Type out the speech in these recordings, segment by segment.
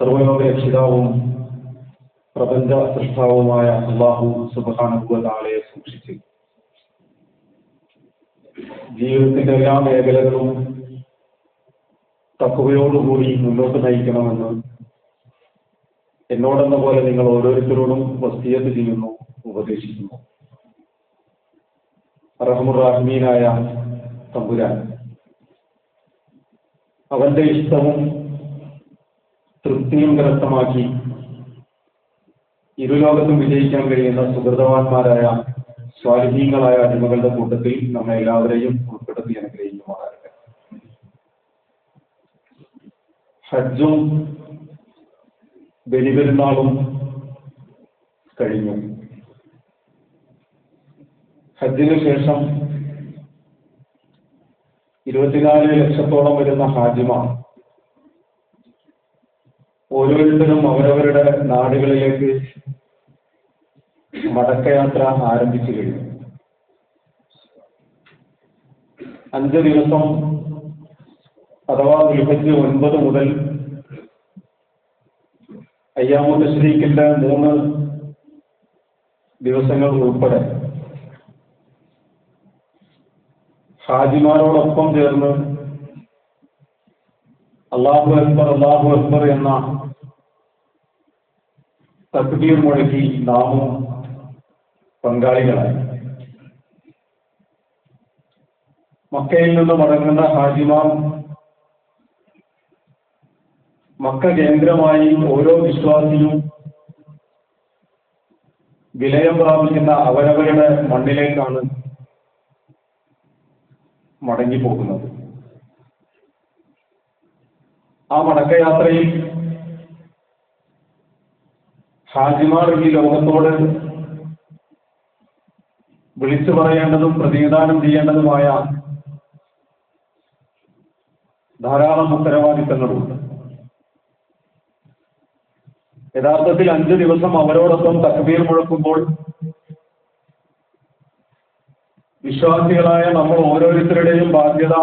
സർവലോക രക്ഷിതാവും പ്രപഞ്ച സൃഷ്ടാവുമായ അള്ളാഹു സുബാനുഭവതാളയെ സൂക്ഷിച്ചു. ജീവിതത്തിന്റെ എല്ലാ മേഖലകളും തക്കവയോടുകൂടി മുന്നോട്ട് നയിക്കണമെന്ന് എന്നോടെന്ന പോലെ നിങ്ങൾ ഓരോരുത്തരോടും വസ്തിയത്ത് ചെയ്യുന്നു ഉപദേശിക്കുന്നു. റഹമുറാഹ്മീനായ തമ്പുരാൻ അവന്റെ ഇഷ്ടവും തൃപ്തിയും കരസ്ഥമാക്കി ഇരുലോകത്തും വിജയിക്കാൻ കഴിയുന്ന സുഹൃതവാന്മാരായ സ്വാധീനങ്ങളായ അടിമകളുടെ കൂട്ടത്തിൽ നമ്മെ എല്ലാവരെയും ഉൾപ്പെടുത്തി അനുഗ്രഹിക്കുമാറാകട്ടെ. ഹജ്ജും ബലിപെരുന്നാളും കഴിഞ്ഞു. ഹജ്ജിന് ശേഷം ഇരുപത്തിനാല് ലക്ഷത്തോളം വരുന്ന ഹാജിമാർ ഓരോരുത്തരും അവരവരുടെ നാടുകളിലേക്ക് മടക്കയാത്ര ആരംഭിച്ചു കഴിഞ്ഞു. അഞ്ച് ദിവസം അഥവാ ദുൽഹജ് ഒൻപത് മുതൽ അയ്യാമുദ് തശ്രീഖിന്റെ മൂന്ന് ദിവസങ്ങൾ ഉൾപ്പെടെ ഹാജിമാരോടൊപ്പം ചേർന്ന് അള്ളാഹു അക്ബർ അള്ളാഹു അക്ബർ എന്ന തക്ബീർ മുഴക്കി നാമും പങ്കാളികളായി. മക്കയിൽ നിന്ന് മടങ്ങുന്ന ഹാജിമാർ മക്ക കേന്ദ്രമായി ഓരോ വിശ്വാസിയും വിലയം പ്രാപിക്കുന്ന അവരവരുടെ മണ്ണിലേക്കാണ് മടങ്ങിപ്പോകുന്നത്. ആ മടക്കയാത്രയിൽ ഹാജിമാർ ഈ ലോകത്തോട് വിളിച്ചു പറയേണ്ടതും പ്രതിനിധാനം ചെയ്യേണ്ടതുമായ ധാരാളം ഉത്തരവാദിത്തങ്ങളുണ്ട്. യഥാർത്ഥത്തിൽ അഞ്ചു ദിവസം അവരോടൊപ്പം തക്ബീർ മുഴക്കുമ്പോൾ വിശ്വാസികളായ നമ്മൾ ഓരോരുത്തരുടെയും ബാധ്യത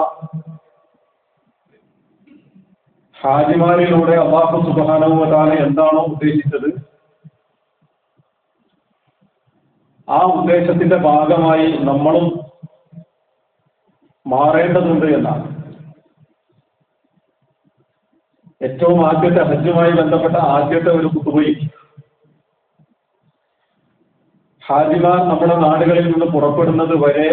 ഹാജിമാരിലൂടെ അള്ളാഹു സുബാനുവതാണ് എന്താണോ ഉദ്ദേശിച്ചത്? ആ ഉദ്ദേശത്തിന്റെ ഭാഗമായി നമ്മളും മാറേണ്ടതുണ്ട് എന്നാണ്. ഏറ്റവും ആദ്യത്തെ ഹജ്ജുമായി ബന്ധപ്പെട്ട ആദ്യത്തെ ഒരു കുത്തുപോയി ഹാജിമാർ നമ്മുടെ നാടുകളിൽ നിന്ന് പുറപ്പെടുന്നത് വരെ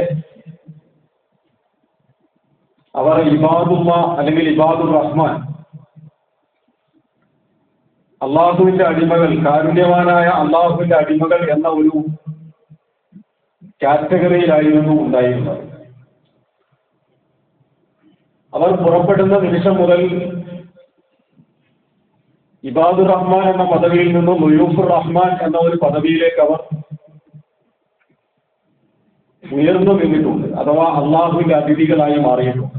അവർ ഇബാദുമ്മ അല്ലെങ്കിൽ ഇബാദുർ റഹ്മാൻ അള്ളാഹുവിന്റെ അടിമകൾ കാരുണ്യവാനായ അള്ളാഹുവിന്റെ അടിമകൾ എന്ന ഒരു കാറ്റഗറിയിലായിരുന്നു ഉണ്ടായിരുന്നത്. അവർ പുറപ്പെടുന്ന നിമിഷം മുതൽ ഇബാദുർ റഹ്മാൻ എന്ന പദവിയിൽ നിന്നും മുയൂഫുർ റഹ്മാൻ എന്ന ഒരു പദവിയിലേക്ക് അവർ ഉയർന്നു നിന്നിട്ടുണ്ട് അഥവാ അള്ളാഹുവിന്റെ അതിഥികളായി മാറിയിട്ടുണ്ട്.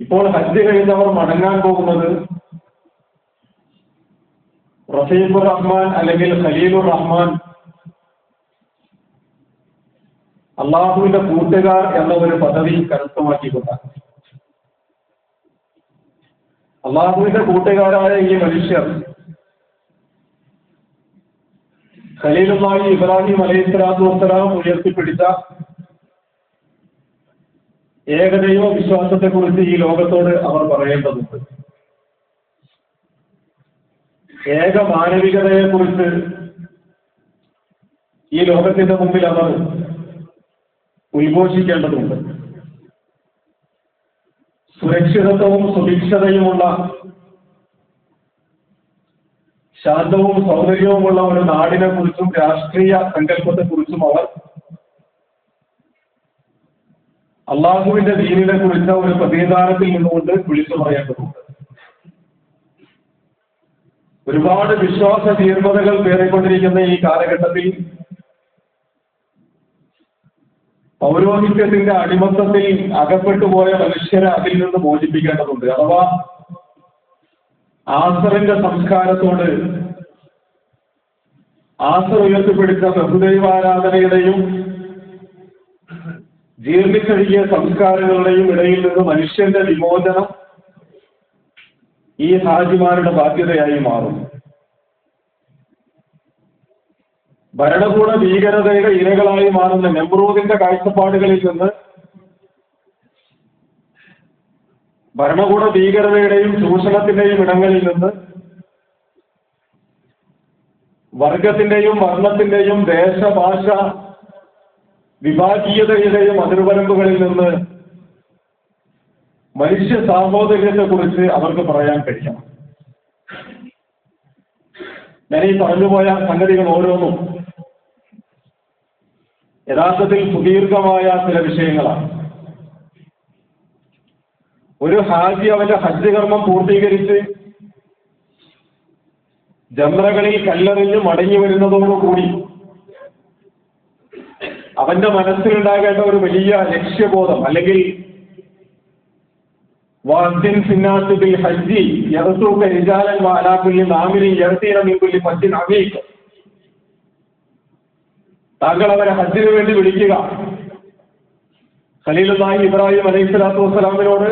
ഇപ്പോൾ ഹജ്ജ് കഴിഞ്ഞവർ മടങ്ങാൻ പോകുന്നത് റഫീഖുർ റഹ്മാൻ അല്ലെങ്കിൽ ഖലീലുർ റഹ്മാൻ. അള്ളാഹുവിന്റെ കൂട്ടുകാർ എന്ന ഒരു പദവി കരസ്ഥമാക്കിക്കൊണ്ടാണ്. അള്ളാഹുവിന്റെ കൂട്ടുകാരായ ഈ മനുഷ്യർ ഖലീലുമായി ഇബ്രാഹിം അലൈഹി സ്വലാത്തു വസ്സലാം ഉയർത്തിപ്പിടിച്ച ഏകദൈവ വിശ്വാസത്തെക്കുറിച്ച് ഈ ലോകത്തോട് അവർ പറയേണ്ടതുണ്ട്. ഏക മാനവികതയെക്കുറിച്ച് ഈ ലോകത്തിന്റെ മുമ്പിൽ അവർ ഉദ്ഘോഷിക്കേണ്ടതുണ്ട്. സുരക്ഷിതത്വവും സുഭിക്ഷതയുമുള്ള ശാന്തവും സൗന്ദര്യവുമുള്ള ഒരു നാടിനെ കുറിച്ചും രാഷ്ട്രീയ സങ്കല്പത്തെക്കുറിച്ചും അവർ അള്ളാഹുവിന്റെ ദീനിനെ കുറിച്ച ഒരു പ്രതിനിധാനത്തിൽ നിന്നുകൊണ്ട് വിളിച്ചു പറയേണ്ടതുണ്ട് ഒരുപാട് വിശ്വാസ തീർമതകൾ പേറിക്കൊണ്ടിരിക്കുന്ന ഈ കാലഘട്ടത്തിൽ പൗരോഹിത്യത്തിന്റെ അടിമത്തത്തിൽ അകപ്പെട്ടുപോയ മനുഷ്യരെ അതിൽ നിന്ന് മോചിപ്പിക്കേണ്ടതുണ്ട്. അഥവാ ആസറിന്റെ സംസ്കാരത്തോട് ആസർ ഉയർത്തിപ്പിടിച്ച ബഹുദൈവാരാധനയുടെയും ജീർണിക്കഴുകിയ സംസ്കാരങ്ങളുടെയും ഇടയിൽ നിന്ന് മനുഷ്യന്റെ വിമോചനം ഈ ഹാജിമാരുടെ ബാധ്യതയായി മാറും. ഭരണകൂട ഭീകരതയുടെ ഇരകളായി മാറുന്ന നെമ്രൂദിന്റെ കാഴ്ചപ്പാടുകളിൽ നിന്ന് ഭരണകൂട ഭീകരതയുടെയും ചൂഷണത്തിന്റെയും ഇടങ്ങളിൽ നിന്ന് വർഗത്തിന്റെയും വർണത്തിന്റെയും ദേശഭാഷ വിഭാഗീയതയുടെയും അതിർവരമ്പുകളിൽ നിന്ന് മനുഷ്യ സാഹോദര്യത്തെക്കുറിച്ച് അവർക്ക് പറയാൻ കഴിയണം. ഈ പറഞ്ഞുപോയ സംഗതികൾ ഓരോന്നും യഥാർത്ഥത്തിൽ സുദീർഘമായ ചില വിഷയങ്ങളാണ്. ഒരു ഹാജി അവന്റെ ഹജ്ജ് കർമ്മം പൂർത്തീകരിച്ച് ജമ്രകളിൽ കല്ലെറിഞ്ഞ് മടങ്ങി വരുന്നതോടുകൂടി അവന്റെ മനസ്സിലുണ്ടാകേണ്ട ഒരു വലിയ ലക്ഷ്യബോധം അല്ലെങ്കിൽ താങ്കൾ അവരെ ഹജ്ജിന് വേണ്ടി വിളിക്കുക. ഖലീലുല്ലാഹി ഇബ്രാഹിം അലൈഹി സ്വലാത്തു വസ്സലാമിനോട്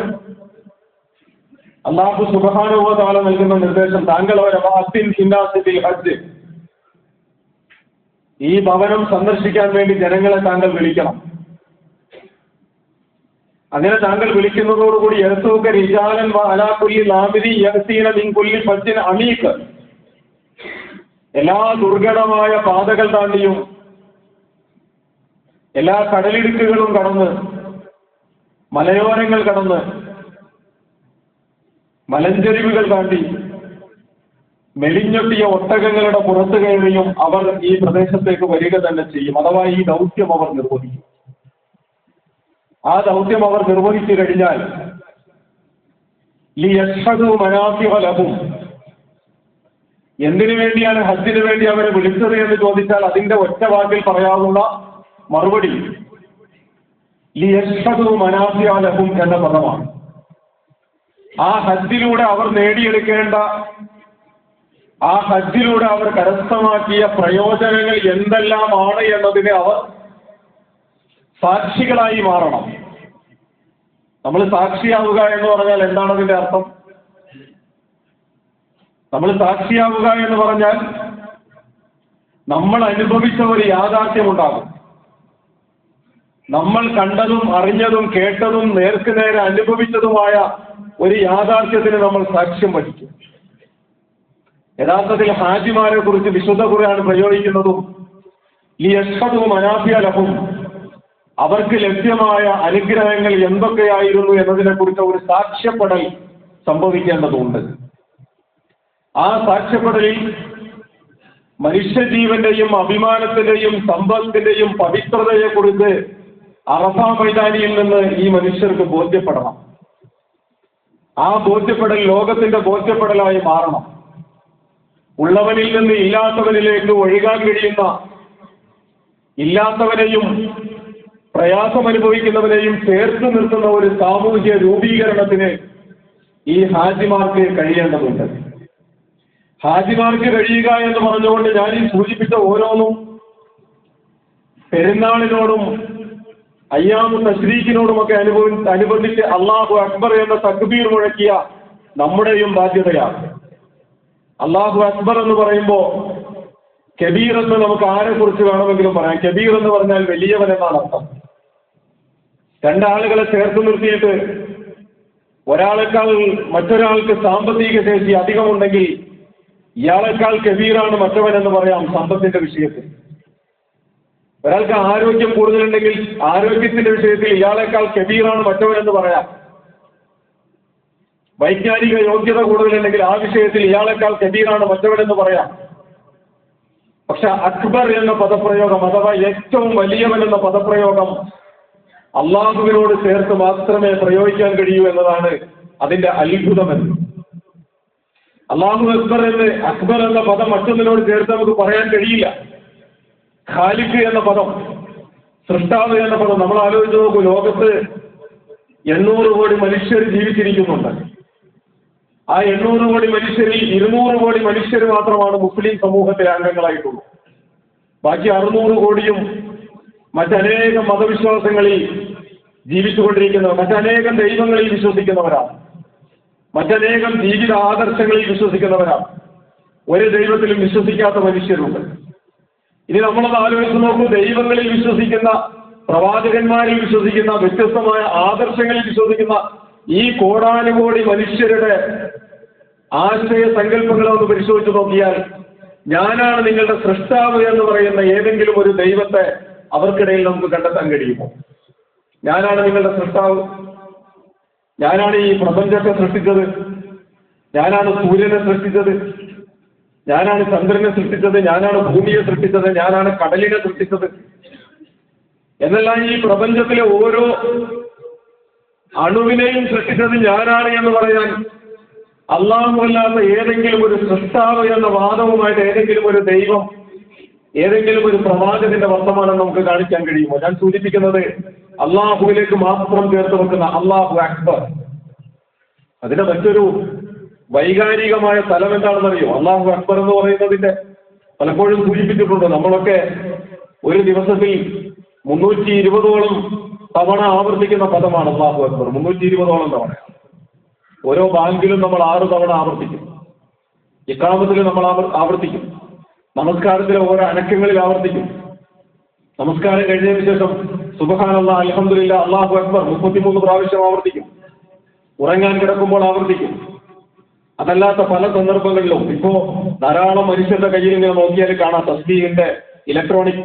അള്ളാഹു സുബഹാനുഭവത്താളെ നൽകുന്ന നിർദ്ദേശം താങ്കൾ അവരെ ഹസ്തിൻ ഹജ്ജ്. ഈ ഭവനം സന്ദർശിക്കാൻ വേണ്ടി ജനങ്ങളെ താങ്കൾ വിളിക്കണം. അങ്ങനെ താങ്കൾ വിളിക്കുന്നതോടുകൂടി യഹസൂക്ക റിജാലൻ അലാക്കുല്ലി ലാമിരി യഹസീന മിൻകുല്ലി ഫജ്ജിൻ അമീക്ക് എല്ലാ ദുർഘടമായ പാതകൾ താണ്ടിയും എല്ലാ കടലിടുക്കുകളും കടന്ന് മലയോരങ്ങൾ കടന്ന് മലഞ്ചെരിവുകൾ താണ്ടി മെലിഞ്ഞൊട്ടിയ ഒട്ടകങ്ങളുടെ പുറത്തു കയറിയും അവർ ഈ പ്രദേശത്തേക്ക് വരിക തന്നെ ചെയ്യും. അഥവാ ഈ ദൗത്യം അവർ നിർവഹിക്കും. ആ ദൗത്യം അവർ നിർവഹിച്ചു കഴിഞ്ഞാൽ ലി യഷ്ഹദു മനാഫിഹലഹും എന്തിനു വേണ്ടിയാണ് ഹജ്ജിന് വേണ്ടി അവരെ വിളിച്ചത് എന്ന് ചോദിച്ചാൽ അതിന്റെ ഒറ്റ വാക്കിൽ പറയാവുന്ന മറുപടി ലി യഷ്ഹദു മനാഫിഹലഹും എന്ന പദമാണ്. ആ ഹജ്ജിലൂടെ അവർ നേടിയെടുക്കേണ്ട ആ ഹജ്ജിലൂടെ അവർ കരസ്ഥമാക്കിയ പ്രയോജനങ്ങൾ എന്തെല്ലാമാണ് എന്നതിനെ അവർ സാക്ഷികളായി മാറണം. നമ്മൾ സാക്ഷിയാവുക എന്ന് പറഞ്ഞാൽ എന്താണ് അതിന്റെ അർത്ഥം? നമ്മൾ സാക്ഷിയാവുക എന്ന് പറഞ്ഞാൽ നമ്മൾ അനുഭവിച്ച ഒരു യാഥാർത്ഥ്യമുണ്ടാകും. നമ്മൾ കണ്ടതും അറിഞ്ഞതും കേട്ടതും നേർക്ക് നേരെ അനുഭവിച്ചതുമായ ഒരു യാഥാർത്ഥ്യത്തിന് നമ്മൾ സാക്ഷ്യം വഹിക്കും. യഥാർത്ഥത്തിൽ ഹാജിമാരെ കുറിച്ച് വിശുദ്ധ കുറയാണ് പ്രയോഗിക്കുന്നതും ഈ യഷ്ഹദും അനാഫിയലഹും അവർക്ക് ലഭ്യമായ അനുഗ്രഹങ്ങൾ എന്തൊക്കെയായിരുന്നു എന്നതിനെ കുറിച്ച് ഒരു സാക്ഷ്യപ്പെടൽ സംഭവിക്കേണ്ടതുണ്ട്. ആ സാക്ഷ്യപ്പെടലിൽ മനുഷ്യജീവന്റെയും അഭിമാനത്തിന്റെയും സമ്പത്തിന്റെയും പവിത്രതയെക്കുറിച്ച് അറഫ മൈതാനിയിൽ നിന്ന് ഈ മനുഷ്യർക്ക് ബോധ്യപ്പെടണം. ആ ബോധ്യപ്പെടൽ ലോകത്തിന്റെ ബോധ്യപ്പെടലായി മാറണം. ഉള്ളവനിൽ നിന്ന് ഇല്ലാത്തവനിലേക്ക് ഒഴുകാൻ കഴിയുന്ന ഇല്ലാത്തവനെയും പ്രയാസം അനുഭവിക്കുന്നവരെയും ചേർത്തു നിർത്തുന്ന ഒരു സാമൂഹ്യ രൂപീകരണത്തിന് ഈ ഹാജിമാർക്ക് കഴിയേണ്ടതുണ്ട്. ഹാജിമാർക്ക് കഴിയുക എന്ന് പറഞ്ഞുകൊണ്ട് ഞാൻ ഈ സൂചിപ്പിച്ച ഓരോന്നും പെരുന്നാളിനോടും അയ്യാമു തശ്രീഖിനോടുമൊക്കെ അനുഭവി അനുബന്ധിച്ച് അള്ളാഹു അക്ബർ എന്ന തക്ബീർ മുഴക്കിയ നമ്മുടെയും ബാധ്യതയാണ്. അള്ളാഹു അക്ബർ എന്ന് പറയുമ്പോൾ കബീർ എന്ന് നമുക്ക് ആരെ കുറിച്ച് വേണമെങ്കിലും പറയാം. കബീർ എന്ന് പറഞ്ഞാൽ വലിയവൻ എന്നാണ് അർത്ഥം. രണ്ടാളുകളെ ചേർത്ത് നിർത്തിയിട്ട് ഒരാളെക്കാൾ മറ്റൊരാൾക്ക് സാമ്പത്തിക ശേഷി അധികമുണ്ടെങ്കിൽ ഇയാളെക്കാൾ കബീറാണ് മറ്റവൻ എന്ന് പറയാം സമ്പത്തിന്റെ വിഷയത്തിൽ. ഒരാൾക്ക് ആരോഗ്യം കൂടുതലുണ്ടെങ്കിൽ ആരോഗ്യത്തിന്റെ വിഷയത്തിൽ ഇയാളെക്കാൾ കബീറാണ് മറ്റവൻ എന്ന് പറയാം. വൈജ്ഞാനിക യോഗ്യത കൂടുതലുണ്ടെങ്കിൽ ആ വിഷയത്തിൽ ഇയാളെക്കാൾ കബീറാണ് മറ്റവൻ എന്ന് പറയാം. പക്ഷെ അക്ബർ എന്ന പദപ്രയോഗം അഥവാ ഏറ്റവും വലിയവൻ എന്ന പദപ്രയോഗം അള്ളാഹുവിനോട് ചേർത്ത് മാത്രമേ പ്രയോഗിക്കാൻ കഴിയൂ എന്നതാണ് അതിന്റെ അത്ഭുതമെന്ന് അള്ളാഹു അക്ബർ എന്ന് അക്ബർ എന്ന പദം മറ്റൊന്നിനോട് ചേർത്ത് നമുക്ക് പറയാൻ കഴിയില്ല. ഖാലിഖ് എന്ന പദം സൃഷ്ടാവ് എന്ന പദം നമ്മൾ ആലോചിച്ച് നോക്കൂ ലോകത്ത് എണ്ണൂറ് കോടി മനുഷ്യർ ജീവിച്ചിരിക്കുന്നുണ്ട്. ആ എണ്ണൂറ് കോടി മനുഷ്യരിൽ ഇരുന്നൂറ് കോടി മനുഷ്യർ മാത്രമാണ് മുസ്ലിം സമൂഹത്തിലെ അംഗങ്ങളായിട്ടുള്ളൂ ബാക്കി അറുന്നൂറ് കോടിയും മറ്റനേകം മതവിശ്വാസങ്ങളിൽ ജീവിച്ചുകൊണ്ടിരിക്കുന്നവർ മറ്റനേകം ദൈവങ്ങളിൽ വിശ്വസിക്കുന്നവരാണ്. മറ്റനേകം ജീവിത ആദർശങ്ങളിൽ വിശ്വസിക്കുന്നവരാണ്. ഒരു ദൈവത്തിലും വിശ്വസിക്കാത്ത മനുഷ്യരുണ്ട്. ഇനി നമ്മളത് ആലോചിച്ച് നോക്കൂ ദൈവങ്ങളിൽ വിശ്വസിക്കുന്ന പ്രവാചകന്മാരിൽ വിശ്വസിക്കുന്ന വ്യത്യസ്തമായ ആദർശങ്ങളിൽ വിശ്വസിക്കുന്ന ഈ കോടാനുകോടി മനുഷ്യരുടെ ആശയ സങ്കല്പങ്ങളെ ഒന്ന് പരിശോധിച്ച് നോക്കിയാൽ ഞാനാണ് നിങ്ങളുടെ സൃഷ്ടാവ് എന്ന് പറയുന്ന ഏതെങ്കിലും ഒരു ദൈവത്തെ അവർക്കിടയിൽ നമുക്ക് കണ്ടെത്താൻ കഴിയുമോ ഞാനാണ് നിങ്ങളുടെ സൃഷ്ടാവ്. ഞാനാണ് ഈ പ്രപഞ്ചത്തെ സൃഷ്ടിച്ചത്. ഞാനാണ് സൂര്യനെ സൃഷ്ടിച്ചത്. ഞാനാണ് ചന്ദ്രനെ സൃഷ്ടിച്ചത്. ഞാനാണ് ഭൂമിയെ സൃഷ്ടിച്ചത്. ഞാനാണ് കടലിനെ സൃഷ്ടിച്ചത്. എന്നെല്ലാം ഈ പ്രപഞ്ചത്തിലെ ഓരോ അണുവിനെയും സൃഷ്ടിച്ചത് ഞാനാണ് എന്ന് പറയാൻ അള്ളാഹുമല്ലാത്ത ഏതെങ്കിലും ഒരു സൃഷ്ടാവ് എന്ന വാദവുമായിട്ട് ഏതെങ്കിലും ഒരു ദൈവം ഏതെങ്കിലും ഒരു പ്രവാചകന്റെ വർത്തമാനം നമുക്ക് കാണിക്കാൻ കഴിയുമോ? ഞാൻ സൂചിപ്പിക്കുന്നത് അള്ളാഹുവിലേക്ക് മാത്രം ചേർത്ത് വെക്കുന്ന അള്ളാഹു അക്ബർ. അതിന്റെ മറ്റൊരു വൈകാരികമായ തലം എന്താണെന്നറിയോ? അള്ളാഹു അക്ബർ എന്ന് പറയുന്നതിന്റെ പലപ്പോഴും സൂചിപ്പിച്ചിട്ടുണ്ട്. നമ്മളൊക്കെ ഒരു ദിവസത്തിൽ മുന്നൂറ്റി ഇരുപതോളം തവണ ആവർത്തിക്കുന്ന പദമാണ് അള്ളാഹു അക്ബർ. മുന്നൂറ്റി ഇരുപതോളം തവണ. ഓരോ ബാങ്കിലും നമ്മൾ ആറ് തവണ ആവർത്തിക്കും. ഇക്കാമത്തിൽ നമ്മൾ ആവർത്തിക്കും. നമസ്കാരത്തിലെ ഓരോ അനക്കങ്ങളിൽ ആവർത്തിക്കും. നമസ്കാരം കഴിഞ്ഞതിന് ശേഷം സുബഹാനല്ല അലഹമില്ല അള്ളാഹു അക്ബർ മുപ്പത്തിമൂന്ന് പ്രാവശ്യം ആവർത്തിക്കും. ഉറങ്ങാൻ കിടക്കുമ്പോൾ ആവർത്തിക്കും. അതല്ലാത്ത പല സന്ദർഭങ്ങളിലും ഇപ്പോ ധാരാളം മനുഷ്യരുടെ കയ്യിൽ ഇങ്ങനെ നോക്കിയാൽ കാണാം തസ്ബീഹിന്റെ ഇലക്ട്രോണിക്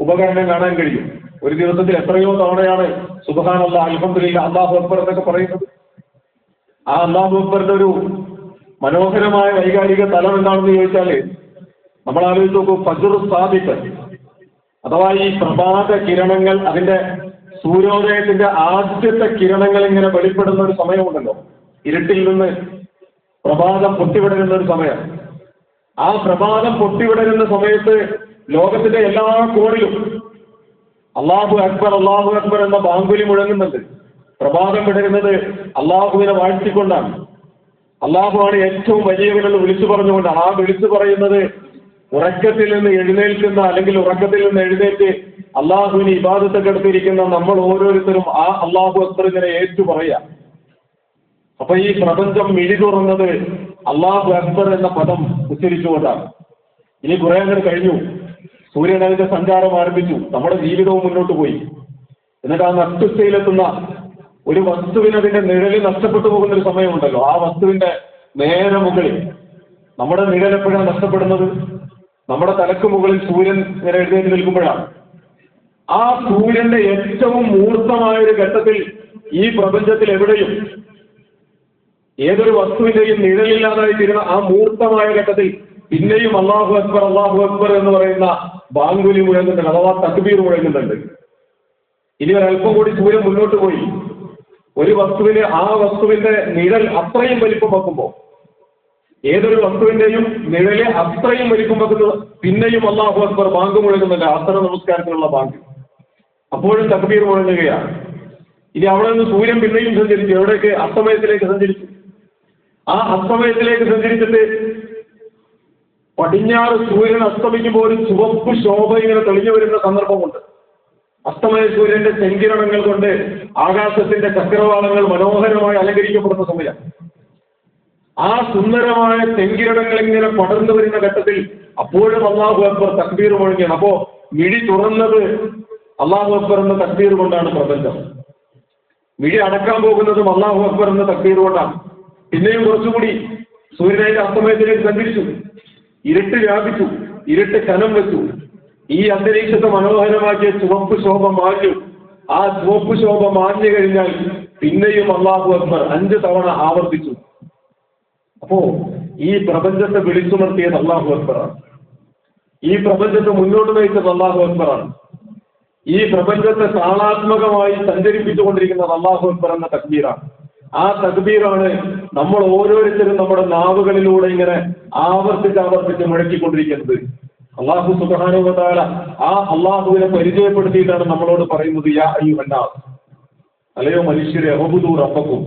ഉപകരണം കാണാൻ കഴിയും. ഒരു ദിവസത്തിൽ എത്രയോ തവണയാണ് സുബഹാനല്ല അലഹമില്ല അള്ളാഹു അക്ബർ എന്നൊക്കെ പറയുന്നത്. ആ അള്ളാഹു അക്ബറിന്റെ ഒരു മനോഹരമായ വൈകാരിക തലം എന്താണെന്ന് ചോദിച്ചാൽ നമ്മൾ ആലോചിച്ച് നോക്കൂ ഫജുർ സാദിഖ് അഥവാ ഈ പ്രഭാത കിരണങ്ങൾ അതിന്റെ സൂര്യോദയത്തിന്റെ ആദ്യത്തെ കിരണങ്ങൾ ഇങ്ങനെ വെളിപ്പെടുന്ന ഒരു സമയമുണ്ടല്ലോ. ഇരുട്ടിൽ നിന്ന് പ്രഭാതം പൊട്ടിവിടരുന്ന ഒരു സമയം. ആ പ്രഭാതം പൊട്ടിവിടരുന്ന സമയത്ത് ലോകത്തിന്റെ എല്ലാ കോണിലും അള്ളാഹു അക്ബർ അള്ളാഹു അക്ബർ എന്ന ബാങ്കുലി മുഴങ്ങുന്നുണ്ട്. പ്രഭാതം വിടരുന്നത് അള്ളാഹുവിനെ വാഴ്ത്തിക്കൊണ്ടാണ്. അള്ളാഹുവാണ് ഏറ്റവും വലിയവനെന്ന് വിളിച്ചു പറഞ്ഞുകൊണ്ടാണ് ആ വിളിച്ചു പറയുന്നത് ഉറക്കത്തിൽ നിന്ന് എഴുന്നേൽക്കുന്ന അല്ലെങ്കിൽ ഉറക്കത്തിൽ നിന്ന് എഴുന്നേറ്റ് അള്ളാഹുവിന് ഇബാദത്തെ എടുത്തിരിക്കുന്ന നമ്മൾ ഓരോരുത്തരും ആ അള്ളാഹു അക്ബർ ഇങ്ങനെ ഏറ്റു പറയാം അപ്പൊ ഈ പ്രപഞ്ചം മിഴി തുറന്നത് അള്ളാഹു അക്ബർ എന്ന പദം ഉച്ചരിച്ചുകൊണ്ടാണ്. ഇനി കുറെ അങ്ങനെ കഴിഞ്ഞു. സൂര്യൻ അതിന്റെ സഞ്ചാരം ആരംഭിച്ചു. നമ്മുടെ ജീവിതവും മുന്നോട്ട് പോയി. എന്നിട്ട് ആ നട്ടുസ്ഥയിലെത്തുന്ന ഒരു വസ്തുവിന് അതിന്റെ നിഴലിൽ നഷ്ടപ്പെട്ടു പോകുന്ന ഒരു സമയമുണ്ടല്ലോ. ആ വസ്തുവിന്റെ നേരെ മുകളിൽ നമ്മുടെ നിഴൽ എപ്പോഴാണ് നഷ്ടപ്പെടുന്നത്? നമ്മുടെ തലക്ക് മുകളിൽ സൂര്യൻ ഇങ്ങനെ എഴുന്നേറ്റ് നിൽക്കുമ്പോഴാണ്. ആ സൂര്യന്റെ ഏറ്റവും മൂർത്തമായ ഒരു ഘട്ടത്തിൽ ഈ പ്രപഞ്ചത്തിൽ എവിടെയും ഏതൊരു വസ്തുവിന്റെയും നിഴലില്ലാതായി തീരുന്ന ആ മൂർത്തമായ ഘട്ടത്തിൽ പിന്നെയും അള്ളാഹു അക്ബർ അള്ളാഹു അക്ബർ എന്ന് പറയുന്ന ബാങ്കുലി മുഴങ്ങുന്നുണ്ട് അഥവാ തക്ബീർ മുഴങ്ങുന്നുണ്ട്. ഇനി ഒരല്പം കൂടി സൂര്യൻ മുന്നോട്ട് പോയി. ഒരു വസ്തുവിന് ആ വസ്തുവിന്റെ നിഴൽ അത്രയും വലിപ്പം വെക്കുമ്പോൾ ഏതൊരു വസ്തുവിന്റെയും നിഴൽ അത്രയും വലിക്കുമ്പോൾ പിന്നെയും അള്ളാഹു അക്ബർ ബാങ്ക് മുഴങ്ങുന്നില്ല. അസ്ത്ര നമസ്കാരത്തിനുള്ള ബാങ്ക്. അപ്പോഴും തക്ബീർ മുഴങ്ങുകയാണ്. ഇനി അവിടെ നിന്ന് സൂര്യൻ പിന്നെയും സഞ്ചരിച്ചു. എവിടേക്ക് അസ്തമയത്തിലേക്ക് സഞ്ചരിച്ചു? ആ അസ്തമയത്തിലേക്ക് സഞ്ചരിച്ചിട്ട് പടിഞ്ഞാറ് സൂര്യൻ അസ്തമിക്കുമ്പോൾ ഒരു ചുവപ്പ് ശോഭ ഇങ്ങനെ തെളിഞ്ഞു വരുന്ന സന്ദർഭമുണ്ട്. അസ്തമയ സൂര്യന്റെ ചെങ്കിരണങ്ങൾ കൊണ്ട് ആകാശത്തിന്റെ ചക്രവാളങ്ങൾ മനോഹരമായി അലങ്കരിക്കപ്പെടുന്ന സമയം ആ സുന്ദരമായ തെങ്കിരടങ്ങൾ ഇങ്ങനെ പടർന്നു വരുന്ന ഘട്ടത്തിൽ അപ്പോഴും അള്ളാഹു അക്ബർ തക്ബീർ മുഴങ്ങിയാണ്. അപ്പോ മിഴി തുറന്നത് അള്ളാഹു അക്ബർ എന്ന തക്ബീർ കൊണ്ടാണ് പ്രപഞ്ചം. മിഴി അടക്കാൻ പോകുന്നതും അള്ളാഹു അക്ബർ എന്ന തക്ബീർ കൊണ്ടാണ്. പിന്നെയും കുറച്ചുകൂടി സൂര്യനായിട്ട് അസ്തമയത്തിലേക്ക് സഞ്ചരിച്ചു. ഇരുട്ട് വ്യാപിച്ചു. ഇരുട്ട് കനം വെച്ചു. ഈ അന്തരീക്ഷത്തെ മനോഹരമാക്കിയ ചുവപ്പ് ശോഭ മാഞ്ഞു. ആ ചുവപ്പ് ശോഭ മാഞ്ഞു കഴിഞ്ഞാൽ പിന്നെയും അള്ളാഹു അക്ബർ അഞ്ച് തവണ ആവർത്തിച്ചു. അപ്പോ ഈ പ്രപഞ്ചത്തെ വിളിച്ചുണർത്തിയത് അള്ളാഹു അക്ബറാണ്. ഈ പ്രപഞ്ചത്തെ മുന്നോട്ട് നയിച്ചത് അള്ളാഹു അക്ബറാണ്. ഈ പ്രപഞ്ചത്തെ താളാത്മകമായി സഞ്ചരിപ്പിച്ചുകൊണ്ടിരിക്കുന്നത് അള്ളാഹു അക്ബർ എന്ന തക്ബീറാണ്. ആ തക്ബീറാണ് നമ്മൾ ഓരോരുത്തരും നമ്മുടെ നാവുകളിലൂടെ ഇങ്ങനെ ആവർത്തിച്ച് ആവർത്തിച്ച് മുഴക്കിക്കൊണ്ടിരിക്കുന്നത്. അള്ളാഹു സുഖാനുഭവത്താല ആ അള്ളാഹുവിനെ പരിചയപ്പെടുത്തിയിട്ടാണ് നമ്മളോട് പറയുന്നത് യാ അയ്യുഹന്നാസ്. അല്ലയോ മനുഷ്യരെ അഹബുദൂർ അപ്പക്കും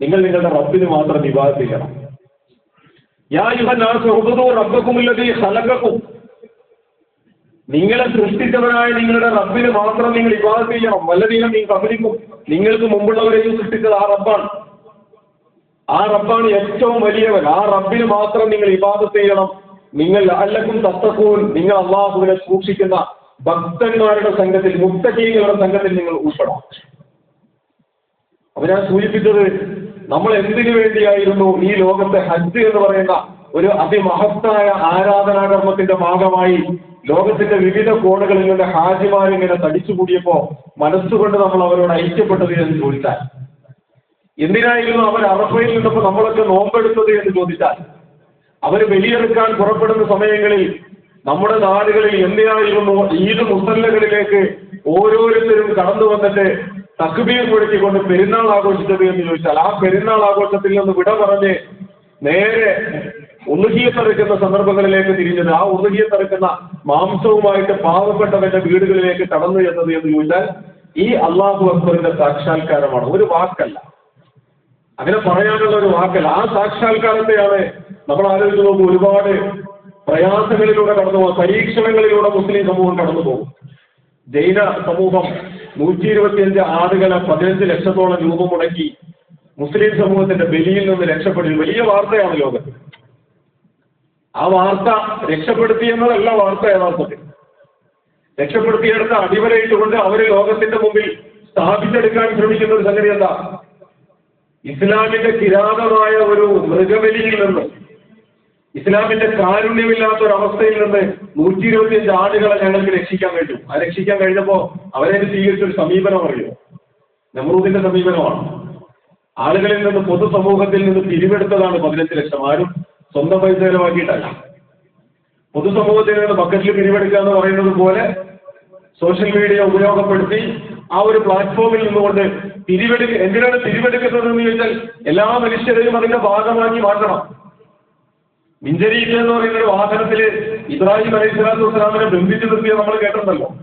നിങ്ങൾ നിങ്ങളുടെ റബ്ബിന് മാത്രം വിവാഹം ചെയ്യണം യാ യുഹന്നാസ് അഹബുദൂർ റബ്ബക്കുമില്ലതീ ഖലഖക്കും നിങ്ങളെ സൃഷ്ടിച്ചവനായ നിങ്ങളുടെ റബ്ബിന് മാത്രം നിങ്ങൾ ഇബാദത്ത് ചെയ്യണം. വല്ലതീനം നീ കബലിക്കും നിങ്ങൾക്ക് മുമ്പുള്ളവരെയും സൃഷ്ടിച്ചത് ആ റബ്ബാണ്. ആ റബ്ബാണ് ഏറ്റവും വലിയവൻ. ആ റബ്ബിന് മാത്രം നിങ്ങൾ ഇബാദത്ത് ചെയ്യണം. നിങ്ങൾ അല്ലക്കും തത്തക്കൂൻ നിങ്ങൾ അള്ളാഹുവിനെ സൂക്ഷിക്കുന്ന ഭക്തന്മാരുടെ സംഘത്തിൽ മുത്തകീകളുടെ സംഘത്തിൽ നിങ്ങൾ ഉൾപ്പെടാം ഞാൻ സൂചിപ്പിച്ചത് നമ്മൾ എന്തിനു വേണ്ടിയായിരുന്നു ഈ ലോകത്തെ ഹജ്ജ് എന്ന് പറയുന്ന ഒരു അതിമഹത്തായ ആരാധനാകർമ്മത്തിന്റെ ഭാഗമായി ലോകത്തിന്റെ വിവിധ കോണുകളിൽ നിന്ന് ഹാജിമാരിങ്ങനെ തടിച്ചുകൂടിയപ്പോ മനസ്സുകൊണ്ട് നമ്മൾ അവരോട് ഐക്യപ്പെട്ടത് എന്ന് ചോദിച്ചാൽ. എന്തിനായിരുന്നു അവർ അറഫയിൽ നിന്നപ്പോൾ നമ്മളൊക്കെ നോമ്പെടുത്തത് എന്ന് ചോദിച്ചാൽ? അവർ വെളിയെടുക്കാൻ പുറപ്പെടുന്ന സമയങ്ങളിൽ നമ്മുടെ നാടുകളിൽ എന്തിനായിരുന്നു ഈദ് മുസല്ലകളിലേക്ക് ഓരോരുത്തരും കടന്നു വന്നിട്ട് തക്ബീർ മുഴക്കിക്കൊണ്ട് പെരുന്നാൾ ആഘോഷിച്ചത് എന്ന് ചോദിച്ചാൽ ആ പെരുന്നാൾ ആഘോഷത്തിൽ നിന്ന് വിട പറഞ്ഞ് നേരെ ഉന്നുകിയത്തെറുക്കുന്ന സന്ദർഭങ്ങളിലേക്ക് തിരിഞ്ഞത് ആ ഉന്നുകിയത്തെറുക്കുന്ന മാംസവുമായിട്ട് പാവപ്പെട്ടവന്റെ വീടുകളിലേക്ക് കടന്നു ചെന്നത് എന്ന് ചോദിച്ചാൽ ഈ അള്ളാഹു അക്ബറിന്റെ സാക്ഷാത്കാരമാണ്. ഒരു വാക്കല്ല. അങ്ങനെ പറയാനുള്ള ഒരു വാക്കല്ല. ആ സാക്ഷാത്കാരത്തെയാണ് നമ്മൾ ആലോചിച്ച് നോക്കും ഒരുപാട് പ്രയാസങ്ങളിലൂടെ കടന്നു പോകും. പരീക്ഷണങ്ങളിലൂടെ മുസ്ലിം സമൂഹം കടന്നു പോകും. ജൈന സമൂഹം നൂറ്റി ഇരുപത്തിയഞ്ച് ആടുകളെ പതിനഞ്ച് ലക്ഷത്തോളം രൂപ മുടക്കി മുസ്ലിം സമൂഹത്തിന്റെ ബലിയിൽ നിന്ന് രക്ഷപ്പെടുത്തി വലിയ വാർത്തയാണ് ലോകത്ത്. ആ വാർത്ത രക്ഷപ്പെടുത്തി എന്നതല്ല വാർത്ത യഥാർത്ഥത്തിൽ. രക്ഷപ്പെടുത്തിയെടുത്ത അടിവരയിട്ടുകൊണ്ട് അവർ ലോകത്തിന്റെ മുമ്പിൽ സ്ഥാപിച്ചെടുക്കാൻ ശ്രമിക്കുന്ന ഒരു സംഗതി എന്താ? ഇസ്ലാമിന്റെ കിരാതമായ ഒരു മൃഗബലിയിൽ നിന്ന് ഇസ്ലാമിന്റെ കാരുണ്യമില്ലാത്ത ഒരു അവസ്ഥയിൽ നിന്ന് നൂറ്റി ഇരുപത്തിയഞ്ച് ആടുകളെ ഞങ്ങൾക്ക് രക്ഷിക്കാൻ കഴിഞ്ഞു. ആ രക്ഷിക്കാൻ കഴിഞ്ഞപ്പോ അവരെ സ്വീകരിച്ച ഒരു സമീപനം അറിയോ? നമ്രൂദിന്റെ സമീപനമാണ്. ആളുകളിൽ നിന്ന് പൊതുസമൂഹത്തിൽ നിന്ന് പിരിവെടുത്തതാണ് പതിനഞ്ച് ലക്ഷം. ആരും സ്വന്തം പൈസ ചെലവാക്കിയിട്ടല്ല. പൊതുസമൂഹത്തിൽ നിന്ന് ബക്കറ്റിൽ പിരിവെടുക്കുക എന്ന് പറയുന്നത് പോലെ സോഷ്യൽ മീഡിയ ഉപയോഗപ്പെടുത്തി ആ ഒരു പ്ലാറ്റ്ഫോമിൽ നിന്നുകൊണ്ട് പിരിവെടുക്ക എന്തിനാണ് പിരിവെടുക്കുന്നത് എന്ന് ചോദിച്ചാൽ എല്ലാ മനുഷ്യരെയും അതിന്റെ ഭാഗമാക്കി മാറ്റണം. മിഞ്ചരീക്ക് എന്ന് പറയുന്ന ഒരു വാഹനത്തിൽ ഇബ്രാഹിം അലൈഹി സ്വലാത്തു വസ്സലാമിനെ ബന്ധിച്ചു നിർത്തിയത് നമ്മൾ കേട്ടിട്ടുണ്ടല്ലോ.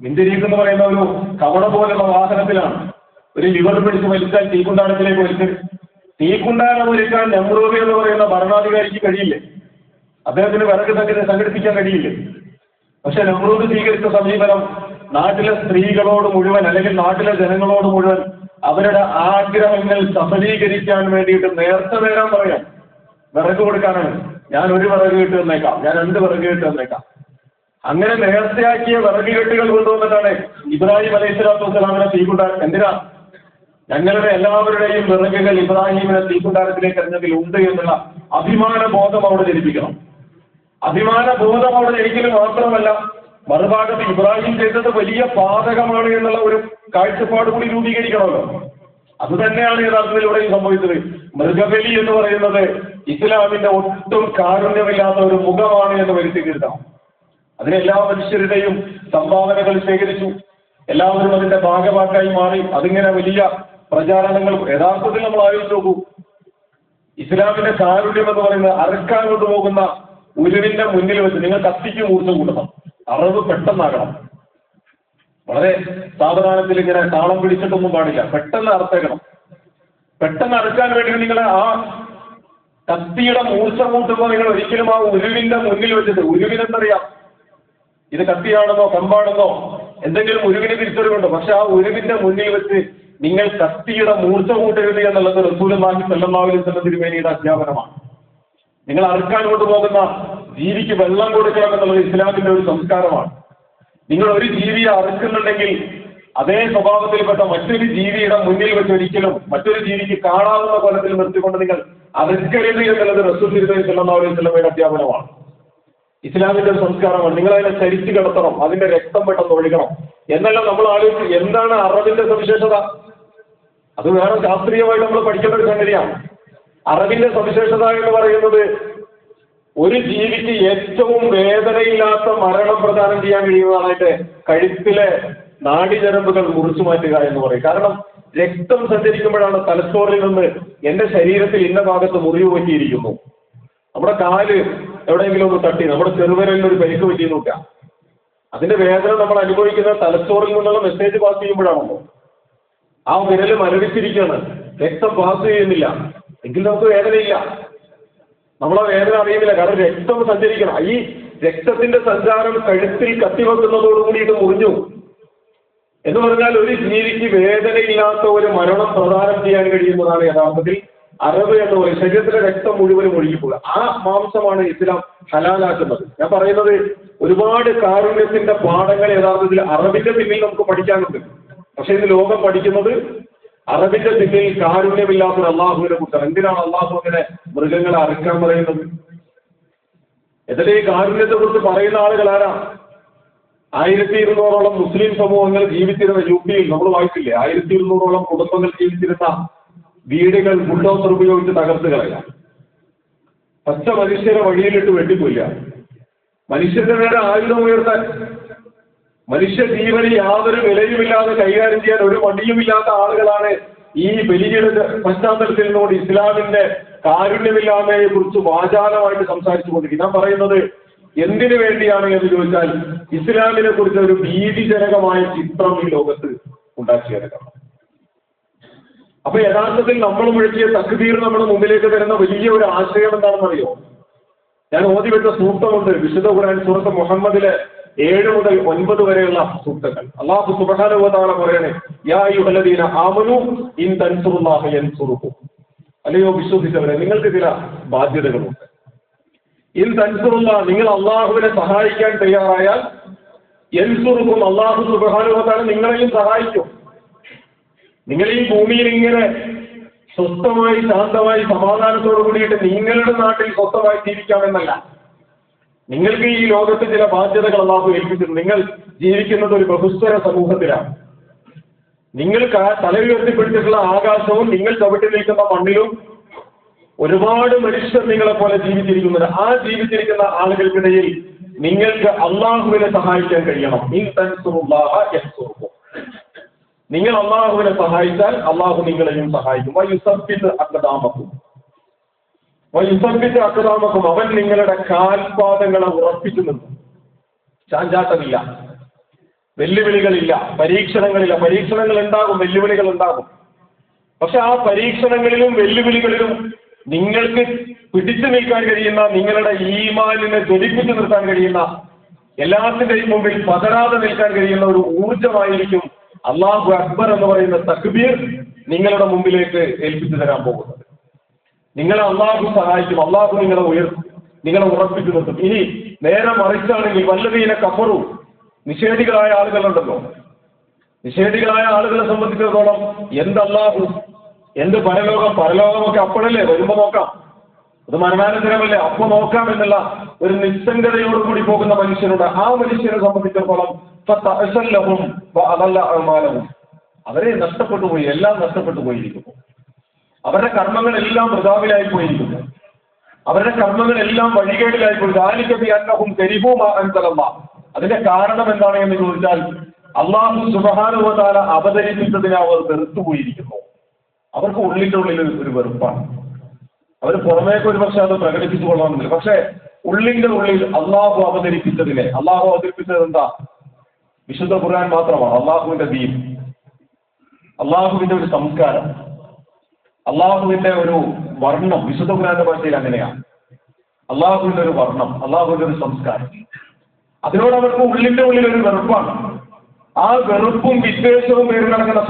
മിഞ്ചരീക്ക് എന്ന് പറയുന്ന ഒരു കവട പോലുള്ള വാഹനത്തിലാണ്. ഒരു ലിവർ പിടിച്ച് വലിച്ചാൽ തീക്കുണ്ടാടത്തിലേക്ക് വലിച്ച് തീക്കുണ്ടാടം ഒരുക്കാൻ നെഹ്റൂബി എന്ന് പറയുന്ന ഭരണാധികാരിക്ക് കഴിയില്ലേ? അദ്ദേഹത്തിന് വിറക് സംഘടിപ്പിക്കാൻ കഴിയില്ലേ? പക്ഷെ നെഹ്റൂബ് സ്വീകരിച്ച സമീപനം നാട്ടിലെ സ്ത്രീകളോട് മുഴുവൻ അല്ലെങ്കിൽ നാട്ടിലെ ജനങ്ങളോട് മുഴുവൻ അവരുടെ ആഗ്രഹങ്ങൾ സഫലീകരിക്കാൻ വേണ്ടിയിട്ട് നേർച്ച നേരാൻ പറയാം. വിറക് കൊടുക്കാനാണ്. ഞാൻ ഒരു വിറക് കിട്ടി തന്നേക്കാം. ഞാൻ രണ്ട് വിറക് കിട്ടി തന്നേക്കാം. അങ്ങനെ നേർച്ചയാക്കിയ വിറക് കെട്ടുകൾ കൊണ്ടുവന്നിട്ടാണ് ഇബ്രാഹിം അലൈഹി സ്വലാത്തു വസ്സലാമിനെ തീക്കുണ്ടാ എന്തിനാ? ഞങ്ങളുടെ എല്ലാവരുടെയും വിറകുകൾ ഇബ്രാഹിമിനെ തീക്കുണ്ടാരത്തിലേക്ക് എറിഞ്ഞതിൽ ഉണ്ട് എന്നുള്ള അഭിമാന ബോധം അവിടെ ജനിപ്പിക്കണം. അഭിമാന ബോധം അവിടെ ജനിക്കൽ മാത്രമല്ല മറുഭാഗത്ത് ഇബ്രാഹിം ചെയ്തത് വലിയ പാതകമാണ് എന്നുള്ള ഒരു കാഴ്ചപ്പാട് കൂടി രൂപീകരിക്കണമല്ലോ. അത് തന്നെയാണ് യഥാർത്ഥത്തിൽ ഇവിടെയും സംഭവിച്ചത്. മൃഗബലി എന്ന് പറയുന്നത് ഇസ്ലാമിന്റെ ഒട്ടും കാരുണ്യമില്ലാത്ത ഒരു മുഖമാണ് എന്ന് വരുത്തി തീർക്കണം അതിന് എല്ലാ മനുഷ്യരുടെയും സംഭാവനകൾ ശേഖരിച്ചു. എല്ലാവരും അതിന്റെ ഭാഗമാക്കായി മാറി. അതിങ്ങനെ വലിയ പ്രചാരണങ്ങൾ യഥാർത്ഥത്തിൽ നമ്മൾ ആലോചിച്ച് നോക്കൂ. ഇസ്ലാമിന്റെ കാരുണ്യം എന്ന് പറയുന്നത് അറക്കാൻ കൊണ്ടുപോകുന്ന ഉരുവിന്റെ മുന്നിൽ വെച്ച് നിങ്ങൾ കത്തിക്ക് ഊർജം കൂട്ടണം. അറിവ് പെട്ടെന്നാകണം. വളരെ സാവധാനത്തിൽ ഇങ്ങനെ താളം പിടിച്ചിട്ടൊന്നും പാടില്ല. പെട്ടെന്ന് അറുത്തേക്കണം. പെട്ടെന്ന് അറുക്കാൻ വേണ്ടി നിങ്ങൾ ആ കത്തിയുടെ മൂർച്ച കൂട്ടുമ്പോൾ നിങ്ങൾ ഒരിക്കലും ആ ഉരുവിന്റെ മുന്നിൽ വെച്ചിട്ട് ഉരുവിനെന്തറിയാം ഇത് കത്തിയാണെന്നോ കമ്പാണെന്നോ എന്തെങ്കിലും ഉരുവിന് തിരിച്ചറിവുണ്ടോ? പക്ഷെ ആ ഉരുവിന്റെ മുന്നിൽ വെച്ച് നിങ്ങൾ കത്തിയുടെ മൂർച്ച കൂട്ടരുത് എന്നുള്ളത് റസൂലി സല്ലാഹുലി സ്വലം തിരുമേനിയുടെ അധ്യാപനമാണ്. നിങ്ങൾ അറുക്കാൻ കൊണ്ടുപോകുന്ന ജീവിക്ക് വെള്ളം കൊടുക്കണം എന്നുള്ളത് ഇസ്ലാമിന്റെ ഒരു സംസ്കാരമാണ്. നിങ്ങൾ ഒരു ജീവിയെ അറുക്കുന്നുണ്ടെങ്കിൽ അതേ സ്വഭാവത്തിൽപ്പെട്ട മറ്റൊരു ജീവിയുടെ മുന്നിൽ വെച്ച് ഒരിക്കലും മറ്റൊരു ജീവിക്ക് കാണാവുന്ന കൊലത്തിൽ നിർത്തിക്കൊണ്ട് നിങ്ങൾ അറുക്കരുത് എന്നുള്ളത് സ്വലമയുടെ അധ്യാപനമാണ്. ഇസ്ലാമിന്റെ സംസ്കാരമാണ്. നിങ്ങൾ അതിനെ ചരിച്ചു കിടത്തണം. അതിന്റെ രക്തം പെട്ടെന്ന് ഒഴുകണം. എന്നല്ല നമ്മൾ ആലോചിച്ച് എന്താണ് അറബിന്റെ സവിശേഷത? അത് വേറെ ശാസ്ത്രീയമായിട്ട് നമ്മൾ പഠിക്കേണ്ട ഒരു സംഗതിയാണ്. അറബിന്റെ സവിശേഷത എന്ന് പറയുന്നത് ഒരു ജീവിക്ക് ഏറ്റവും വേദനയില്ലാത്ത മരണം പ്രദാനം ചെയ്യാൻ കഴിയുന്നതായിട്ട് കഴുത്തിലെ നാടിനരമ്പുകൾ മുറിച്ചു മാറ്റുക എന്ന് പറയും. കാരണം രക്തം സഞ്ചരിക്കുമ്പോഴാണ് തലച്ചോറിൽ നിന്ന് എന്റെ ശരീരത്തിൽ ഇന്ന ഭാഗത്ത് മുറിവ് പറ്റിയിരിക്കുന്നു. നമ്മുടെ കാൽ എവിടെയെങ്കിലും ഒന്ന് തട്ടി നമ്മുടെ ചെറുവിരലിൽ ഒരു പരിക്ക് പറ്റി നോക്കുക അതിന്റെ വേദന നമ്മൾ അനുഭവിക്കുന്ന തലച്ചോറിൽ നിന്നുള്ള മെസ്സേജ് പാസ് ചെയ്യുമ്പോഴാണല്ലോ. ആ വിരൽ മരവിച്ചിരിക്കുകയാണ്. രക്തം പാസ് ചെയ്യുന്നില്ല. എങ്കിൽ നമുക്ക് വേദനയില്ല. നമ്മളെ വേദന അറിയുന്നില്ല. കാരണം രക്തം സഞ്ചരിക്കണം. ഈ രക്തത്തിന്റെ സഞ്ചാരം കഴുത്തിൽ കത്തിവെക്കുന്നതോടുകൂടി ഇത് മുറിഞ്ഞു. എന്ന് പറഞ്ഞാൽ ഒരു ജീവിക്ക് വേദനയില്ലാത്ത ഒരു മരണം പ്രദാനം ചെയ്യാൻ കഴിയുന്നതാണ് യഥാർത്ഥത്തിൽ അറവ് എന്ന് പറയും ശരീരത്തിലെ രക്തം മുഴുവനും ഒഴുകിപ്പോകുക ആ മാംസമാണ് ഇസ്ലാം ഹലാലാക്കുന്നത്. ഞാൻ പറയുന്നത് ഒരുപാട് കാരുണ്യത്തിന്റെ പാഠങ്ങൾ യഥാർത്ഥത്തിൽ അറബിന്റെ പിന്നിൽ നമുക്ക് പഠിക്കാനുണ്ട്. പക്ഷെ ഇന്ന് ലോകം പഠിക്കുന്നത് അറബിന്റെ പിന്നിൽ കാരുണ്യമില്ലാത്തൊരു അള്ളാഹുവിനെ കുറിച്ചാണ്. എന്തിനാണ് അള്ളാഹു അങ്ങനെ മൃഗങ്ങളെ അറുക്കാൻ പറയുന്നത്? എന്നിട്ട് ഈ കാരുണ്യത്തെ കുറിച്ച് പറയുന്ന ആളുകൾ ആരാ? ആയിരത്തി ഇരുന്നൂറോളം മുസ്ലിം സമൂഹങ്ങൾ ജീവിച്ചിരുന്ന യു പിയിൽ നമ്മൾ വായിച്ചില്ലേ? ആയിരത്തി ഇരുന്നൂറോളം കുടുംബങ്ങൾ ജീവിച്ചിരുന്ന വീടുകൾ ബുൾഡോസർ ഉപയോഗിച്ച് തകർത്ത് കളയാം പച്ച മനുഷ്യരെ വഴിയിലിട്ട് വെട്ടിപ്പോയില്ല മനുഷ്യന്റെ നേരെ ആയുധം ഉയർത്താൻ മനുഷ്യ ജീവന് യാതൊരു വിലയുമില്ലാതെ കൈകാര്യം ചെയ്യാൻ ഒരു മടിയുമില്ലാത്ത ആളുകളാണ് ഈ ബലിയുടെ പശ്ചാത്തലത്തിൽ നിന്നുകൊണ്ട് ഇസ്ലാമിന്റെ കാരുണ്യമില്ലായ്മയെ കുറിച്ച് വാചാലമായിട്ട് സംസാരിച്ചു കൊണ്ടിരിക്കുന്നത് ഞാൻ പറയുന്നത് എന്തിനു വേണ്ടിയാണ് എന്ന് ചോദിച്ചാൽ ഇസ്ലാമിനെ കുറിച്ച് ഒരു ഭീതിജനകമായ ചിത്രം ഈ ലോകത്ത് ഉണ്ടാക്കിയെടുക്കണം. അപ്പൊ യഥാർത്ഥത്തിൽ നമ്മൾ മുഴക്കിയ തക്തീർ നമ്മുടെ മുമ്പിലേക്ക് തരുന്ന വലിയ ഒരു ആശയം എന്താണെന്നറിയോ? ഞാൻ ഓതി വെച്ച സൂക്തമുണ്ട്. വിശുദ്ധ ഖുർആൻ സൂറത്ത് മുഹമ്മദിലെ ഏഴ് മുതൽ ഒൻപത് വരെയുള്ള സൂക്തങ്ങൾ. അള്ളാഹു സുബാനുഭവത്താണ് പറയണേ യാ ഇൻ അല്ലയോ വിശ്വസിച്ചവരെ നിങ്ങൾക്ക് ചില ബാധ്യതകളുണ്ട്. ഇൻ നിങ്ങൾ അള്ളാഹുവിനെ സഹായിക്കാൻ തയ്യാറായാൽ എൻസുറുക്കും അള്ളാഹു സുബാനുഭവത്താണ് നിങ്ങളെയും സഹായിക്കും. നിങ്ങൾ ഈ ഭൂമിയിൽ ഇങ്ങനെ സ്വസ്ഥമായി ശാന്തമായി സമാധാനത്തോടു കൂടിയിട്ട് നിങ്ങളുടെ നാട്ടിൽ സ്വസ്ഥമായി ജീവിക്കാമെന്നല്ല. നിങ്ങൾക്ക് ഈ ലോകത്ത് ചില ബാധ്യതകൾ അള്ളാഹു ഏൽപ്പിച്ചിട്ടുണ്ട്. നിങ്ങൾ ജീവിക്കുന്നത് ഒരു ബഹുസ്വര സമൂഹത്തിലാണ്. നിങ്ങൾ തലയുയർത്തിപ്പിടിച്ചിട്ടുള്ള ആകാശവും നിങ്ങൾ ചവിട്ടി നിൽക്കുന്ന മണ്ണിലും ഒരുപാട് മനുഷ്യർ നിങ്ങളെ പോലെ ജീവിച്ചിരിക്കുന്നുണ്ട് ആ ജീവിച്ചിരിക്കുന്ന ആളുകൾക്കിടയിൽ നിങ്ങൾക്ക് അള്ളാഹുവിനെ സഹായിക്കാൻ കഴിയണം. നിങ്ങൾ അള്ളാഹുവിനെ സഹായിച്ചാൽ അള്ളാഹു നിങ്ങളെയും സഹായിക്കും. വയുസബിത്ത് അക്കദാമക്കും വയുസബിത്ത് അവൻ നിങ്ങളുടെ കാൽപാദങ്ങളെ ഉറപ്പിച്ചു നിന്നു. ചാഞ്ചാട്ടമില്ല. വെല്ലുവിളികളില്ല. പരീക്ഷണങ്ങളില്ല. പരീക്ഷണങ്ങൾ ഉണ്ടാകും വെല്ലുവിളികൾ ഉണ്ടാകും. പക്ഷെ ആ പരീക്ഷണങ്ങളിലും വെല്ലുവിളികളിലും നിങ്ങൾക്ക് പിടിച്ചു നിൽക്കാൻ കഴിയുന്ന നിങ്ങളുടെ ഈമാനിനെ ജ്വലിപ്പിച്ചു നിർത്താൻ കഴിയുന്ന എല്ലാത്തിന്റെയും മുമ്പിൽ പതരാതെ നിൽക്കാൻ കഴിയുന്ന ഒരു ഊർജമായിരിക്കും അള്ളാഹു അക്ബർ എന്ന് പറയുന്ന തക്ബീർ നിങ്ങളുടെ മുമ്പിലേക്ക് ഏൽപ്പിച്ചു തരാൻ പോകുന്നത്. നിങ്ങളെ അള്ളാഹു സഹായിക്കും അള്ളാഹു നിങ്ങളെ ഉയർത്തും നിങ്ങളെ ഉറപ്പിച്ചു നിർത്തും. ഇനി നേരെ മറിച്ചാണെങ്കിൽ വല്ലതീനെ കഫറു നിഷേധികളായ ആളുകളുണ്ടല്ലോ. നിഷേധികളായ ആളുകളെ സംബന്ധിച്ചിടത്തോളം എന്തല്ലാഹു എന്ത് പരലോകം? പരലോകമൊക്കെ അപ്പോഴല്ലേ? വരുമ്പോ നോക്കാം. അത് മരണാനന്തരമല്ലേ? അപ്പൊ നോക്കാം എന്നുള്ള ഒരു നിസ്സംഗതയോടുകൂടി പോകുന്ന മനുഷ്യനുണ്ട് ആ മനുഷ്യനെ സംബന്ധിച്ചിടത്തോളം അതല്ല അഭിമാനവും. അവരെ നഷ്ടപ്പെട്ടു പോയി എല്ലാം നഷ്ടപ്പെട്ടു പോയിരിക്കുന്നു. അവരുടെ കർമ്മങ്ങളെല്ലാം പ്രതാപിലായി പോയിരിക്കുന്നു. അവരുടെ കർമ്മങ്ങളെല്ലാം വഴികേടിലായി പോയി. ദാലിക്കബി അന്നഹും കരിഹൂമ അൻസലല്ല. അതിന്റെ കാരണം എന്താണ് എന്ന് ചോദിച്ചാൽ അള്ളാഹു സുബഹാനുവതാല അവതരിപ്പിച്ചതിനെ അവർ വെറുത്തുപോയിരിക്കുന്നു അവർക്ക് ഉള്ളിന്റെ ഉള്ളിൽ ഒരു- വെറുപ്പാണ്. അവർ പുറമേക്ക് ഒരു പക്ഷെ അത് പ്രകടിപ്പിച്ചു കൊള്ളണമെന്നില്ല. പക്ഷെ ഉള്ളിന്റെ ഉള്ളിൽ അള്ളാഹു അവതരിപ്പിച്ചതിനെ അള്ളാഹു അവതരിപ്പിച്ചത് എന്താ? വിശുദ്ധ ഖുർആൻ മാത്രമാണ്. അള്ളാഹുവിന്റെ ദീൻ. അള്ളാഹുവിന്റെ ഒരു സംസ്കാരം. അള്ളാഹുവിന്റെ ഒരു വർണം. വിശുദ്ധ ഖുർആന്റെ ഭാഷയിൽ അങ്ങനെയാണ്. അള്ളാഹുവിന്റെ ഒരു വർണം അള്ളാഹുവിന്റെ ഒരു സംസ്കാരം. അതിനോട് അവർക്ക് ഉള്ളിന്റെ ഉള്ളിൽ ഒരു വെറുപ്പാണ്. ആ വെറുപ്പും വിദ്വേഷവും പേര് നടക്കുന്ന